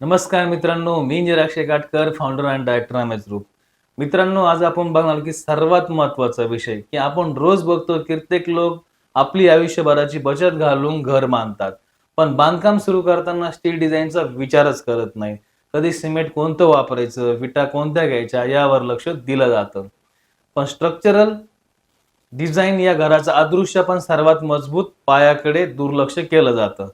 नमस्कार मित्रांनो मी Nirakshay Katkar founder and director M S group मित्रांनो आज आपण बघणार की सर्वात महत्त्वाचा विषय की आपण रोज बघतो कित्येक लोक आपली आयुष्यभराची बचत घालून घर बांधतात. पण बांधकाम सुरू करताना स्टील डिझाईनचा विचारच करत नाही. कधी सिमेंट कोणतं वापरायचं विटा कोणत्या घ्यायच्या यावर लक्ष दिलं जातं. पण स्ट्रक्चरल डिझाईन या घराचा अदृश्य पण सर्वात मजबूत पायाकडे दुर्लक्ष केलं जातं.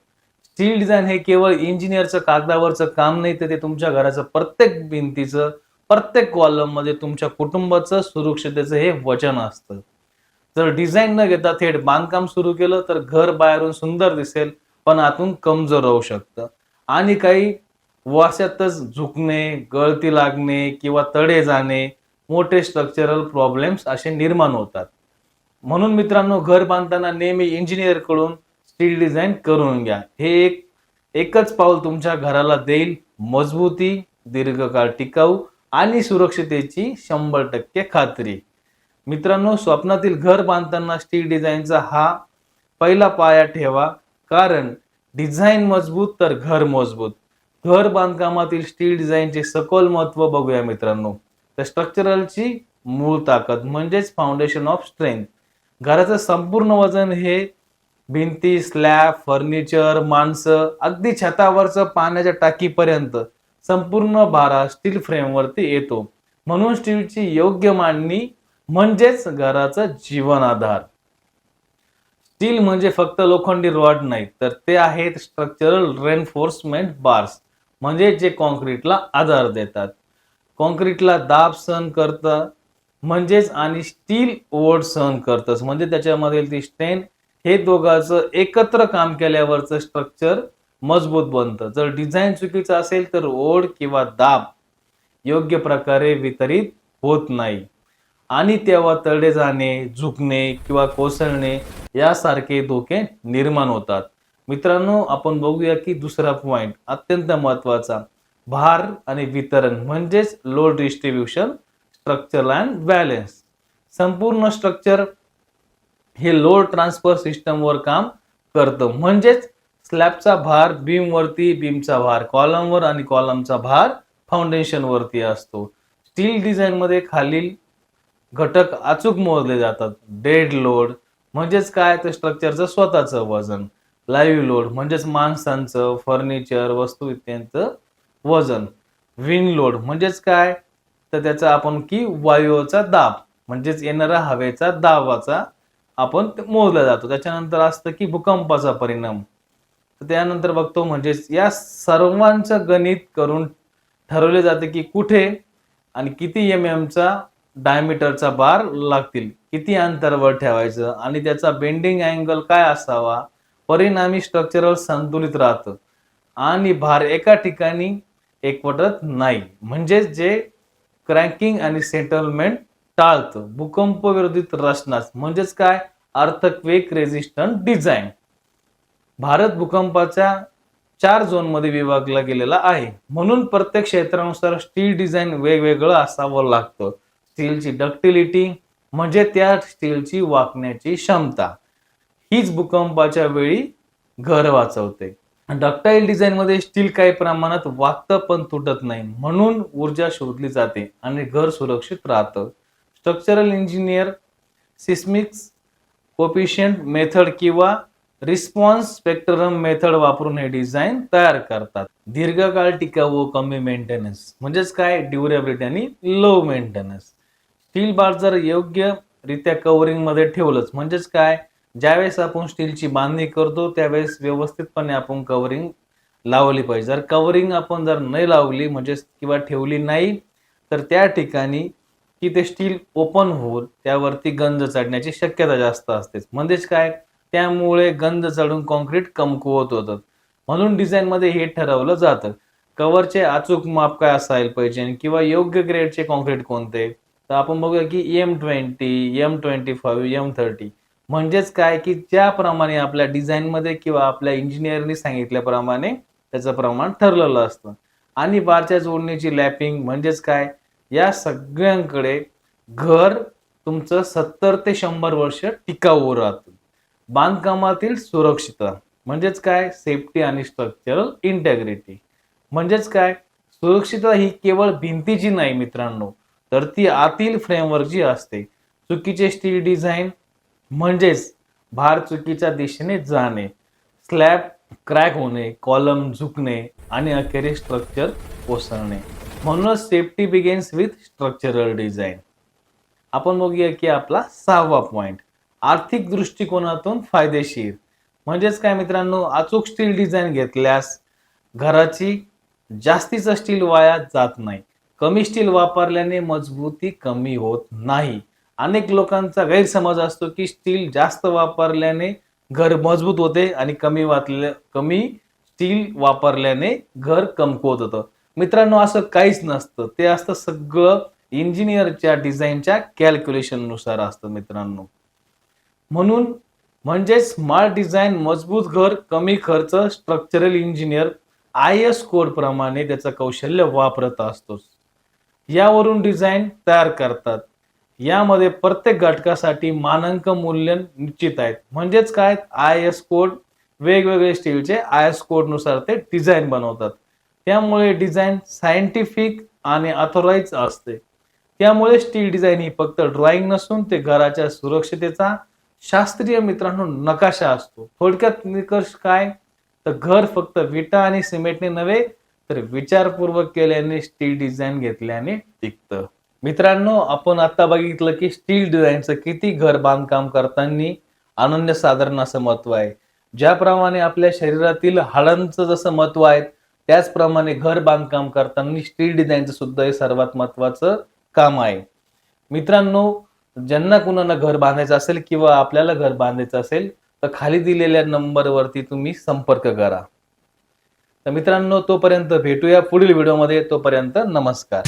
स्टील डिझाईन हे केवळ इंजिनियरचं कागदावरचं काम नाही तर ते तुमच्या घराचं प्रत्येक भिंतीचं प्रत्येक कॉलममध्ये तुमच्या कुटुंबाचं सुरक्षितेचं हे वचन असतं. जर डिझाईन न घेता थेट बांधकाम सुरू केलं तर घर बाहेरून सुंदर दिसेल पण आतून कमजोर राहू शकतं. आणि काही वर्षातच झुकणे गळती लागणे किंवा तडे जाणे मोठे स्ट्रक्चरल प्रॉब्लेम्स असे निर्माण होतात. म्हणून मित्रांनो घर बांधताना नेहमी इंजिनियरकडून स्टील डिझाईन करून घ्या. हे एक एकच पाऊल तुमच्या घराला देईल. मजबूती दीर्घकाळ टिकाऊ आणि सुरक्षितेची शंभर टक्के खात्री. मित्रांनो स्वप्नातील घर बांधताना स्टील डिझाईनचा हा पहिला पाया ठेवा. कारण डिझाईन मजबूत तर घर मजबूत. घर बांधकामातील स्टील डिझाईनचे सखोल महत्त्व बघूया मित्रांनो. तर स्ट्रक्चरलची मूळ ताकद म्हणजेच फाउंडेशन ऑफ स्ट्रेंथ घराचं संपूर्ण वजन हे भिंती स्लॅब फर्निचर माणसं अगदी छतावरचं पाण्याच्या टाकीपर्यंत संपूर्ण भारा स्टील फ्रेमवरती येतो. म्हणून स्टीलची योग्य मांडणी म्हणजेच घराचा जीवन आधार. स्टील म्हणजे फक्त लोखंडी रॉड नाही तर ते आहेत स्ट्रक्चरल रेनफोर्समेंट बार्स म्हणजे जे कॉन्क्रीटला आधार देतात. कॉन्क्रीटला दाब सहन करतं म्हणजेच आणि स्टील ओढ सहन करतस म्हणजे त्याच्यामध्ये ती स्ट्रेन हे दोघांचं एकत्र काम केल्यावरचं स्ट्रक्चर मजबूत बनतं. जर डिझाईन चुकीचं असेल तर ओढ किंवा दाब योग्य प्रकारे वितरित होत नाही. आणि तेव्हा तडे जाणे झुकणे किंवा कोसळणे यासारखे धोके निर्माण होतात. मित्रांनो आपण बघूया की दुसरा पॉइंट अत्यंत महत्त्वाचा भार आणि वितरण म्हणजेच load distribution structure and balance संपूर्ण स्ट्रक्चर हे लोड ट्रान्सफर सिस्टमवर काम करतं. म्हणजेच स्लॅबचा भार बीमवरती बीमचा भार कॉलमवर आणि कॉलमचा भार फाउंडेशनवरती असतो. स्टील डिझाईन मध्ये खालील घटक अचूक मोजले जातात. डेड लोड म्हणजेच काय? तर स्ट्रक्चरचं स्वतःचं वजन. लाईव्ह लोड म्हणजेच माणसांचं फर्निचर वस्तू इत्यांचं वजन. विंग लोड म्हणजेच काय? तर त्याचा आपण की वायूचा दाब म्हणजेच येणारा हवेचा दाबाचा आपण मोजला जातो. त्याच्यानंतर असतं की भूकंपाचा परिणाम. तर त्यानंतर बघतो म्हणजेच या सर्वांचं गणित करून ठरवले जाते की कुठे आणि किती एम एमचा डायमीटरचा बार लागतील. किती अंतरावर ठेवायचं आणि त्याचा बेंडिंग अँगल काय असावा? परिणामी स्ट्रक्चरल संतुलित राहतं. आणि भार एका ठिकाणी एकवटत नाही. म्हणजेच जे क्रॅकिंग आणि सेटलमेंट टाळतं. भूकंप विरोधित रचनाच म्हणजेच काय? Earthquake resistant design. भारत भूकंपाच्या चार झोनमध्ये विभागला गेलेला आहे. म्हणून प्रत्येक क्षेत्रानुसार स्टील डिझाईन वेगवेगळं असावं लागतं. स्टीलची डक्टिलिटी म्हणजे त्या स्टीलची वाकण्याची क्षमता. हीच भूकंपाच्या वेळी घर वाचवते. डक्टाईल डिझाईन मध्ये स्टील काही प्रमाणात वाकतं पण तुटत नाही. म्हणून ऊर्जा शोधली जाते आणि घर सुरक्षित राहतं. Structural engineer seismic coefficient method किंवा रिस्पॉन्स स्पेक्ट्रम मेथड वापरून हे डिझाईन तयार करतात. दीर्घकाळ टिकाऊ व कमी मेंटेनन्स म्हणजेच काय? ड्युरेबिलिटी आणि लो मेंटेनन्स स्टील बार जर योग्य रित्या ठेवलंच म्हणजेच काय? ज्यावेळेस आपण स्टीलची बांधणी करतो त्यावेळेस व्यवस्थितपणे आपण कवरिंग लावली पाहिजे. जर कवरिंग आपण जर नाही लावली म्हणजे किंवा ठेवली नाही तर त्या ठिकाणी की ते स्टील ओपन होऊन त्यावरती गंज चढण्याची शक्यता जास्त असते. म्हणजेच काय? त्यामुळे गंज चढून कॉन्क्रीट कमकुवत होतं म्हणून डिझाईन मध्ये हे ठरवलं जातं. कव्हरचे अचूक माप काय असायला पाहिजे किंवा योग्य ग्रेडचे कॉन्क्रीट कोणते? तर आपण बघूया की M twenty M twenty five M thirty म्हणजेच काय? की ज्याप्रमाणे आपल्या डिझाईनमध्ये किंवा आपल्या इंजिनियरनी सांगितल्याप्रमाणे त्याचं प्रमाण ठरलेलं असतं. आणि बारच्या जोडणीची लॅपिंग म्हणजेच काय? या सगळ्यांकडे घर तुमचं सत्तर ते शंभर वर्ष टिकाऊ राहतं. बांधकामातील सुरक्षितता म्हणजेच काय? सेफ्टी आणि स्ट्रक्चरल इंटेग्रिटी म्हणजेच काय? सुरक्षितता ही केवळ भिंतीची नाही मित्रांनो तर ती आतील फ्रेमवर्कची असते चुकीचे स्टील डिझाईन म्हणजेच भार चुकीच्या दिशेने जाणे स्लॅब क्रॅक होणे कॉलम झुकणे आणि अखेरीस स्ट्रक्चर कोसळणे. म्हणूनच safety begins with structural design आपण बघूया की आपला सहावा पॉईंट आर्थिक दृष्टिकोनातून फायदेशीर. म्हणजेच काय मित्रांनो अचूक स्टील डिझाईन घेतल्यास घराची जास्तीचं स्टील वाया जात नाही. कमी स्टील वापरल्याने मजबूती कमी होत नाही. अनेक लोकांचा गैरसमज असतो की स्टील जास्त वापरल्याने घर मजबूत होते आणि कमी वाचल्या कमी स्टील वापरल्याने घर कमकुवत होतं. मित्रांनो असं काहीच नसतं. ते असतं सगळं इंजिनियरच्या डिझाईनच्या कॅल्क्युलेशननुसार असतं मित्रांनो. म्हणून म्हणजे स्मार्ट डिझाईन मजबूत घर कमी खर्च structural engineer I S code प्रमाणे त्याचं कौशल्य वापरत असतोच यावरून डिझाईन तयार करतात. यामध्ये प्रत्येक घटकासाठी मानांक मूल्य निश्चित आहेत. म्हणजेच काय? आय एस कोड वेगवेगळे स्टीलचे आय एस कोडनुसार ते डिझाईन बनवतात. त्यामुळे डिझाईन सायंटिफिक आणि अथोराईज असते. त्यामुळे स्टील डिझाईन ही फक्त ड्रॉइंग नसून ते घराच्या सुरक्षितेचा शास्त्रीय मित्रांनो नकाशा असतो. थोडक्यात निकष काय? तर घर फक्त विटा आणि सिमेंटने नव्हे तर विचारपूर्वक केल्याने स्टील डिझाईन घेतल्याने टिकतं. मित्रांनो आपण आता बघितलं की स्टील डिझाईनचं किती घर बांधकाम करताना अनन्यसाधारण असं महत्त्व आहे. ज्याप्रमाणे आपल्या शरीरातील हाडांचं जसं महत्त्व आहे त्याचप्रमाणे घर बांधकाम करताना स्टील डिझाईनचं सुद्धा हे सर्वात महत्वाचं काम आहे. मित्रांनो ज्यांना कुणाला घर बांधायचं असेल किंवा आपल्याला घर बांधायचं असेल तर खाली दिलेल्या नंबरवरती तुम्ही संपर्क करा. तर मित्रांनो तोपर्यंत भेटूया पुढील व्हिडिओमध्ये तोपर्यंत नमस्कार.